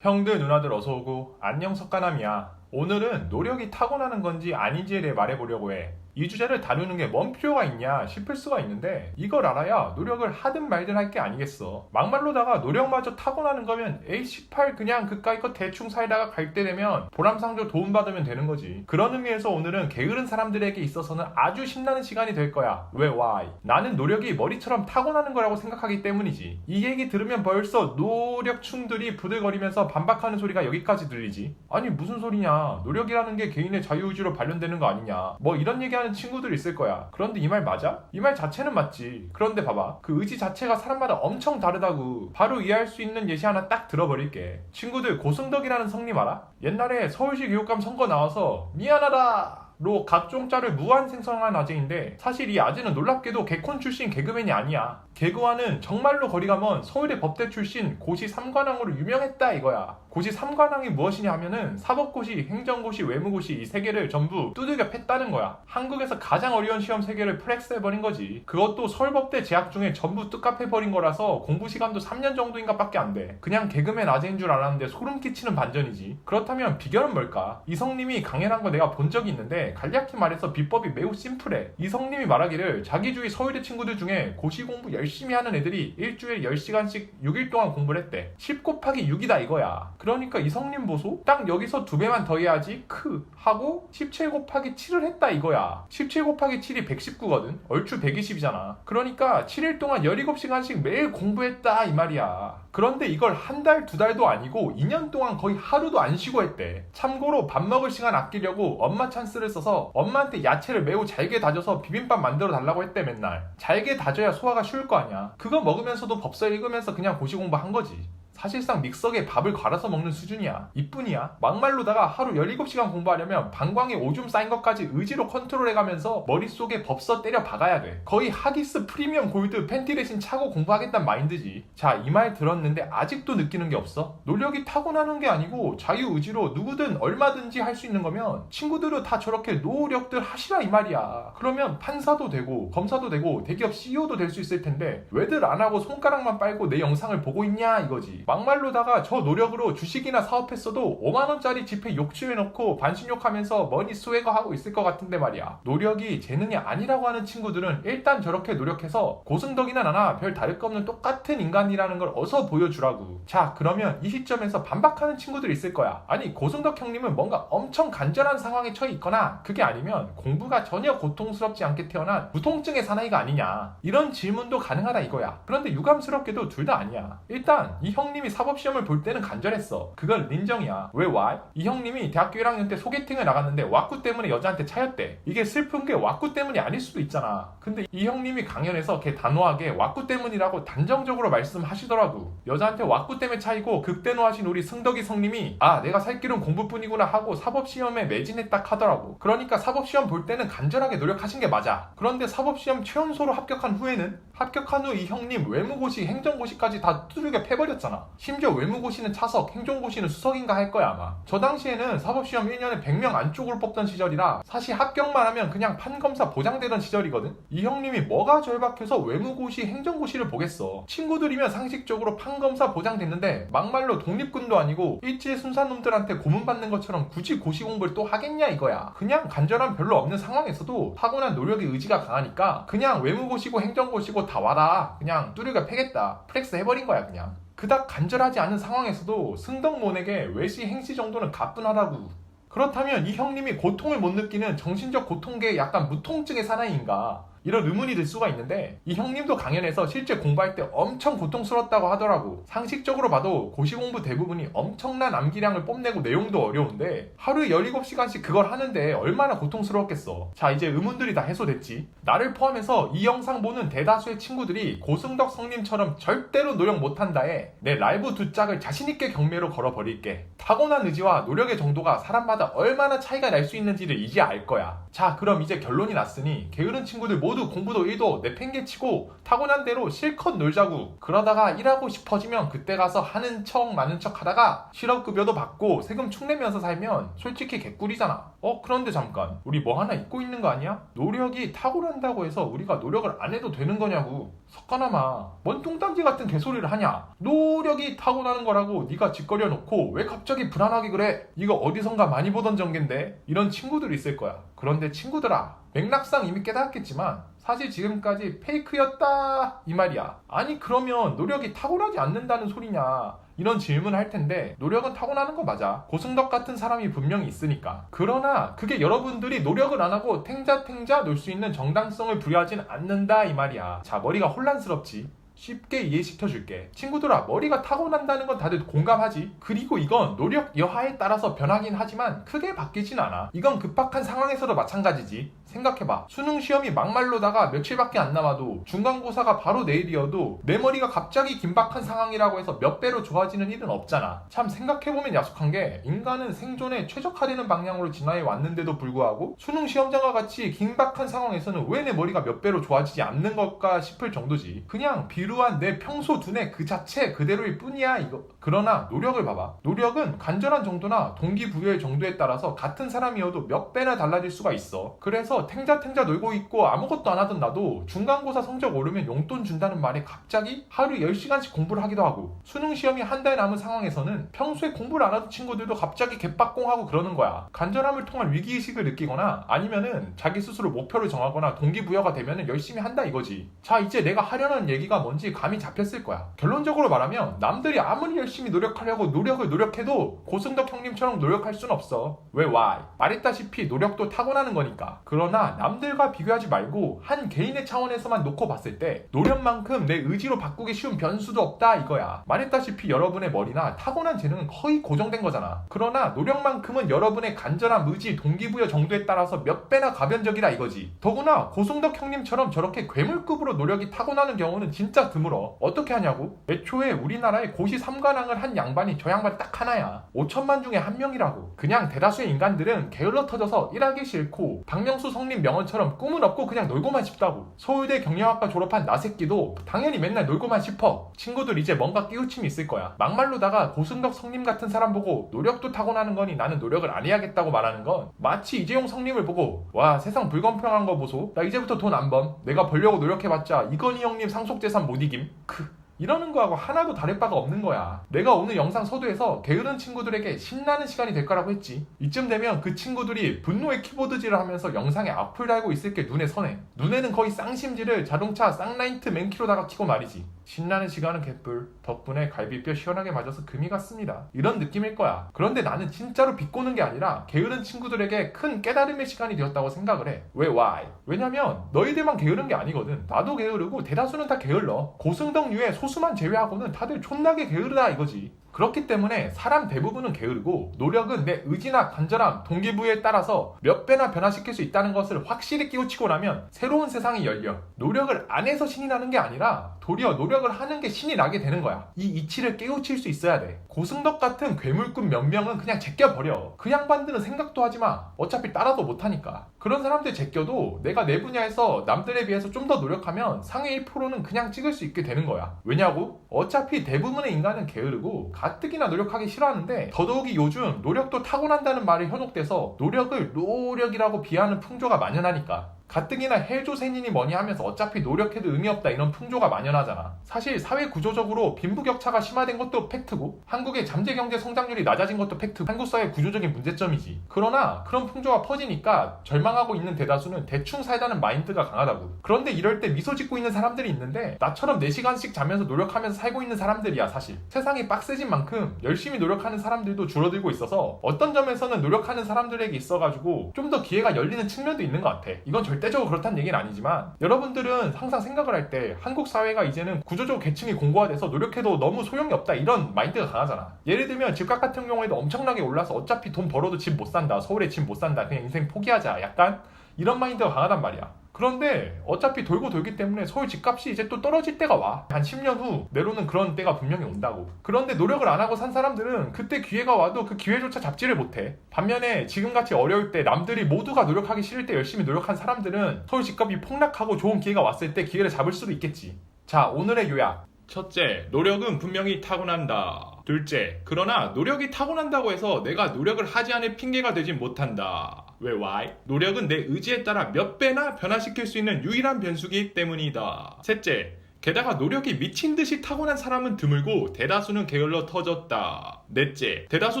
형들 누나들 어서 오고 안녕 석가남이야 오늘은 노력이 타고나는 건지 아닌지에 대해 말해보려고 해. 이 주제를 다루는 게 뭔 필요가 있냐 싶을 수가 있는데 이걸 알아야 노력을 하든 말든 할 게 아니겠어. 막말로다가 노력마저 타고나는 거면 A18 그냥 그까이 거 대충 살다가 갈 때 되면 보람상조 도움받으면 되는 거지. 그런 의미에서 오늘은 게으른 사람들에게 있어서는 아주 신나는 시간이 될 거야. 왜 why? 나는 노력이 머리처럼 타고나는 거라고 생각하기 때문이지. 이 얘기 들으면 벌써 노력충들이 부들거리면서 반박하는 소리가 여기까지 들리지. 아니 무슨 소리냐? 노력이라는 게 개인의 자유의지로 발현되는 거 아니냐? 뭐 이런 얘기하는 친구들 있을 거야. 그런데 이 말 맞아? 이 말 자체는 맞지. 그런데 봐봐. 그 의지 자체가 사람마다 엄청 다르다고. 바로 이해할 수 있는 예시 하나 딱 들어버릴게. 친구들 고승덕이라는 성님 알아? 옛날에 서울시 교육감 선거 나와서 미안하다! 로 각종 짤을 무한 생성한 아재인데 사실 이 아재는 놀랍게도 개콘 출신 개그맨이 아니야. 개그와는 정말로 거리가 먼 서울대 법대 출신 고시 3관왕으로 유명했다 이거야. 고시 3관왕이 무엇이냐 하면은 사법고시, 행정고시, 외무고시 이 세 개를 전부 두들겨 팼다는 거야. 한국에서 가장 어려운 시험 세 개를 프렉스해버린 거지. 그것도 서울법대 재학 중에 전부 뚝갑해버린 거라서 공부 시간도 3년 정도인가 밖에 안 돼. 그냥 개그맨 아재인 줄 알았는데 소름 끼치는 반전이지. 그렇다면 비결은 뭘까? 이성님이 강연한 거 내가 본 적이 있는데 간략히 말해서 비법이 매우 심플해. 이성님이 말하기를 자기 주위 서울대 친구들 중에 고시 공부 열심히 하는 애들이 일주일에 10시간씩 6일 동안 공부를 했대. 10 곱하기 6이다 이거야. 그러니까 이성님 보소? 딱 여기서 두 배만 더 해야지 크 하고 17 곱하기 7을 했다 이거야. 17 곱하기 7이 119거든. 얼추 120이잖아. 그러니까 7일 동안 17시간씩 매일 공부했다 이 말이야. 그런데 이걸 한 달, 두 달도 아니고 2년 동안 거의 하루도 안 쉬고 했대. 참고로 밥 먹을 시간 아끼려고 엄마 찬스를 써서 엄마한테 야채를 매우 잘게 다져서 비빔밥 만들어 달라고 했대 맨날. 잘게 다져야 소화가 쉬울 거 아니야. 그거 먹으면서도 법서 읽으면서 그냥 고시 공부한 거지. 사실상 믹서기에 밥을 갈아서 먹는 수준이야. 이뿐이야. 막말로다가 하루 17시간 공부하려면 방광에 오줌 쌓인 것까지 의지로 컨트롤해가면서 머릿속에 법서 때려 박아야 돼. 거의 하기스 프리미엄 골드 팬티 대신 차고 공부하겠다는 마인드지. 자, 이 말 들었는데 아직도 느끼는 게 없어? 노력이 타고나는 게 아니고 자유의지로 누구든 얼마든지 할 수 있는 거면 친구들은 다 저렇게 노력들 하시라 이 말이야. 그러면 판사도 되고 검사도 되고 대기업 CEO도 될 수 있을 텐데 왜들 안 하고 손가락만 빨고 내 영상을 보고 있냐 이거지. 막말로다가 저 노력으로 주식이나 사업했어도 5만원짜리 지폐 욕심해놓고 반신욕하면서 머니 스웨거하고 있을 것 같은데 말이야. 노력이 재능이 아니라고 하는 친구들은 일단 저렇게 노력해서 고승덕이나 나나 별 다를 거 없는 똑같은 인간이라는 걸 어서 보여주라고. 자, 그러면 이 시점에서 반박하는 친구들 있을 거야. 아니, 고승덕 형님은 뭔가 엄청 간절한 상황에 처해 있거나 그게 아니면 공부가 전혀 고통스럽지 않게 태어난 무통증의 사나이가 아니냐. 이런 질문도 가능하다 이거야. 그런데 유감스럽게도 둘 다 아니야. 일단 이 형님 이 사법시험을 볼 때는 간절했어. 그건 인정이야. 왜 why? 이 형님이 대학교 1학년 때 소개팅을 나갔는데 왁구 때문에 여자한테 차였대. 이게 슬픈 게 왁구 때문이 아닐 수도 있잖아. 근데 이 형님이 강연에서 걔 단호하게 왁구 때문이라고 단정적으로 말씀하시더라고. 여자한테 왁구 때문에 차이고 극대노하신 우리 승덕이 성님이 아 내가 살 길은 공부뿐이구나 하고 사법시험에 매진했다 하더라고. 그러니까 사법시험 볼 때는 간절하게 노력하신 게 맞아. 그런데 사법시험 최연소로 합격한 후에는 합격한 후 이 형님 외무고시 행정고시까지 다 두들겨 패버렸잖아. 심지어 외무고시는 차석, 행정고시는 수석인가 할 거야 아마. 저 당시에는 사법시험 1년에 100명 안쪽으로 뽑던 시절이라 사실 합격만 하면 그냥 판검사 보장되던 시절이거든. 이 형님이 뭐가 절박해서 외무고시, 행정고시를 보겠어. 친구들이면 상식적으로 판검사 보장됐는데 막말로 독립군도 아니고 일제 순사놈들한테 고문받는 것처럼 굳이 고시 공부를 또 하겠냐 이거야. 그냥 간절함 별로 없는 상황에서도 타고난 노력의 의지가 강하니까 그냥 외무고시고 행정고시고 다 와라. 그냥 뚜르겨 패겠다. 프렉스 해버린 거야 그냥. 그닥 간절하지 않은 상황에서도 승덕몬에게 외시 행시 정도는 가뿐하다고. 그렇다면 이 형님이 고통을 못 느끼는 정신적 고통계의 약간 무통증의 사나이인가? 이런 의문이 들 수가 있는데 이 형님도 강연에서 실제 공부할 때 엄청 고통스럽다고 하더라고. 상식적으로 봐도 고시 공부 대부분이 엄청난 암기량을 뽐내고 내용도 어려운데 하루에 17시간씩 그걸 하는데 얼마나 고통스러웠겠어. 자 이제 의문들이 다 해소됐지. 나를 포함해서 이 영상 보는 대다수의 친구들이 고승덕 성님처럼 절대로 노력 못한다에 내 라이브 두 짝을 자신있게 경매로 걸어버릴게. 타고난 의지와 노력의 정도가 사람마다 얼마나 차이가 날 수 있는지를 이제 알 거야. 자 그럼 이제 결론이 났으니 게으른 친구들 모두 모두 공부도 일도 내팽개치고 타고난 대로 실컷 놀자고 그러다가 일하고 싶어지면 그때 가서 하는 척 마는 척 하다가 실업급여도 받고 세금 축내면서 살면 솔직히 개꿀이잖아. 어 그런데 잠깐 우리 뭐 하나 잊고 있는 거 아니야? 노력이 타고난다고 해서 우리가 노력을 안 해도 되는 거냐고. 석가나마 뭔 뚱딴지 같은 개소리를 하냐? 노력이 타고나는 거라고 네가 짓거려 놓고 왜 갑자기 불안하게 그래? 이거 어디선가 많이 보던 전개인데? 이런 친구들이 있을 거야. 그런데 친구들아 맥락상 이미 깨닫겠지만 사실 지금까지 페이크였다 이 말이야. 아니 그러면 노력이 타고나지 않는다는 소리냐? 이런 질문을 할 텐데 노력은 타고나는 거 맞아. 고승덕 같은 사람이 분명히 있으니까. 그러나 그게 여러분들이 노력을 안 하고 탱자탱자 놀 수 있는 정당성을 부여하진 않는다 이 말이야. 자 머리가 혼란스럽지 쉽게 이해시켜 줄게. 친구들아, 머리가 타고난다는 건 다들 공감하지? 그리고 이건 노력 여하에 따라서 변하긴 하지만 크게 바뀌진 않아. 이건 급박한 상황에서도 마찬가지지. 생각해봐. 수능 시험이 막말로다가 며칠밖에 안 남아도 중간고사가 바로 내일이어도 내 머리가 갑자기 긴박한 상황이라고 해서 몇 배로 좋아지는 일은 없잖아. 참 생각해보면 야속한 게 인간은 생존에 최적화되는 방향으로 진화해 왔는데도 불구하고 수능 시험장과 같이 긴박한 상황에서는 왜 내 머리가 몇 배로 좋아지지 않는 걸까 싶을 정도지. 그냥 비 루한 내 평소 두뇌 그 자체 그대로일 뿐이야 이거. 그러나 노력을 봐봐. 노력은 간절한 정도나 동기부여의 정도에 따라서 같은 사람이어도 몇 배나 달라질 수가 있어. 그래서 탱자탱자 놀고 있고 아무것도 안 하던 나도 중간고사 성적 오르면 용돈 준다는 말에 갑자기 하루 10시간씩 공부를 하기도 하고 수능 시험이 한 달 남은 상황에서는 평소에 공부를 안 하던 친구들도 갑자기 개빡공하고 그러는 거야. 간절함을 통한 위기의식을 느끼거나 아니면은 자기 스스로 목표를 정하거나 동기부여가 되면은 열심히 한다 이거지. 자 이제 내가 하려는 얘기가 뭔지 감이 잡혔을 거야. 결론적으로 말하면 남들이 아무리 열심히 노력하려고 노력을 노력해도 고승덕 형님처럼 노력할 순 없어. 왜 why? 말했다시피 노력도 타고나는 거니까. 그러나 남들과 비교하지 말고 한 개인의 차원에서만 놓고 봤을 때 노력만큼 내 의지로 바꾸기 쉬운 변수도 없다 이거야. 말했다시피 여러분의 머리나 타고난 재능은 거의 고정된 거잖아. 그러나 노력만큼은 여러분의 간절한 의지, 동기부여 정도에 따라서 몇 배나 가변적이라 이거지. 더구나 고승덕 형님처럼 저렇게 괴물급으로 노력이 타고나는 경우는 진짜 드물어. 어떻게 하냐고? 애초에 우리나라에 고시 3관왕을 한 양반이 저 양반 딱 하나야. 5천만 중에 한 명이라고. 그냥 대다수의 인간들은 게을러 터져서 일하기 싫고 박명수 성님 명언처럼 꿈은 없고 그냥 놀고만 싶다고. 서울대 경영학과 졸업한 나 새끼도 당연히 맨날 놀고만 싶어. 친구들 이제 뭔가 끼우침이 있을 거야. 막말로다가 고승덕 성님 같은 사람 보고 노력도 타고나는 거니 나는 노력을 안 해야겠다고 말하는 건 마치 이재용 성님을 보고 와 세상 불공평한 거 보소. 나 이제부터 돈 안 범. 내가 벌려고 노력해봤자 이건희 형님 상속재산 못 이김. 크. 이러는 거하고 하나도 다를 바가 없는 거야. 내가 오늘 영상 서두에서 게으른 친구들에게 신나는 시간이 될 거라고 했지. 이쯤 되면 그 친구들이 분노의 키보드질을 하면서 영상에 악플 달고 있을 게 눈에 선해. 눈에는 거의 쌍심지를 자동차 쌍라이트 맨키로다가 키고 말이지. 신나는 시간은 개뿔. 덕분에 갈비뼈 시원하게 맞아서 금이 갔습니다. 이런 느낌일 거야. 그런데 나는 진짜로 비꼬는 게 아니라 게으른 친구들에게 큰 깨달음의 시간이 되었다고 생각을 해. 왜 why? 왜냐면 너희들만 게으른 게 아니거든. 나도 게으르고 대다수는 다 게을러. 고승덕류의 소수만 제외하고는 다들 촌나게 게으르다 이거지. 그렇기 때문에 사람 대부분은 게으르고 노력은 내 의지나 간절함, 동기부여에 따라서 몇 배나 변화시킬 수 있다는 것을 확실히 끼우치고 나면 새로운 세상이 열려. 노력을 안 해서 신이 나는 게 아니라 도리어 노력을 하는 게 신이 나게 되는 거야. 이 이치를 깨우칠 수 있어야 돼. 고승덕 같은 괴물꾼 몇 명은 그냥 제껴버려. 그 양반들은 생각도 하지 마. 어차피 따라도 못하니까. 그런 사람들 제껴도 내가 내 분야에서 남들에 비해서 좀 더 노력하면 상위 1%는 그냥 찍을 수 있게 되는 거야. 왜냐고? 어차피 대부분의 인간은 게으르고 가 뜩이나 노력하기 싫어하는데 더더욱이 요즘 노력도 타고난다는 말이 현혹돼서 노력을 노력이라고 비하하는 풍조가 만연하니까. 가뜩이나 해조세인이 뭐니 하면서 어차피 노력해도 의미 없다 이런 풍조가 만연하잖아. 사실 사회 구조적으로 빈부격차가 심화된 것도 팩트고 한국의 잠재 경제 성장률이 낮아진 것도 팩트. 한국 사회 구조적인 문제점이지. 그러나 그런 풍조가 퍼지니까 절망하고 있는 대다수는 대충 살다는 마인드가 강하다고. 그런데 이럴 때 미소 짓고 있는 사람들이 있는데 나처럼 4시간씩 자면서 노력하면서 살고 있는 사람들이야 사실. 세상이 빡세진 만큼 열심히 노력하는 사람들도 줄어들고 있어서 어떤 점에서는 노력하는 사람들에게 있어가지고 좀 더 기회가 열리는 측면도 있는 것 같아. 이건 절대적으로 그렇다는 얘기는 아니지만 여러분들은 항상 생각을 할 때 한국 사회가 이제는 구조적 계층이 공고화돼서 노력해도 너무 소용이 없다 이런 마인드가 강하잖아. 예를 들면 집값 같은 경우에도 엄청나게 올라서 어차피 돈 벌어도 집 못 산다. 서울에 집 못 산다. 그냥 인생 포기하자. 약간 이런 마인드가 강하단 말이야. 그런데 어차피 돌고 돌기 때문에 서울 집값이 이제 또 떨어질 때가 와. 한 10년 후 내로는 그런 때가 분명히 온다고. 그런데 노력을 안 하고 산 사람들은 그때 기회가 와도 그 기회조차 잡지를 못해. 반면에 지금같이 어려울 때 남들이 모두가 노력하기 싫을 때 열심히 노력한 사람들은 서울 집값이 폭락하고 좋은 기회가 왔을 때 기회를 잡을 수도 있겠지. 자, 오늘의 요약. 첫째, 노력은 분명히 타고난다. 둘째, 그러나 노력이 타고난다고 해서 내가 노력을 하지 않을 핑계가 되진 못한다. 왜 why? 노력은 내 의지에 따라 몇 배나 변화시킬 수 있는 유일한 변수기 때문이다. 셋째, 게다가 노력이 미친 듯이 타고난 사람은 드물고 대다수는 게을러 터졌다. 넷째, 대다수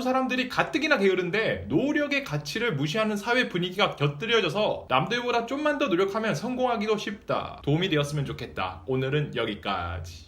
사람들이 가뜩이나 게으른데 노력의 가치를 무시하는 사회 분위기가 곁들여져서 남들보다 좀만 더 노력하면 성공하기도 쉽다. 도움이 되었으면 좋겠다. 오늘은 여기까지.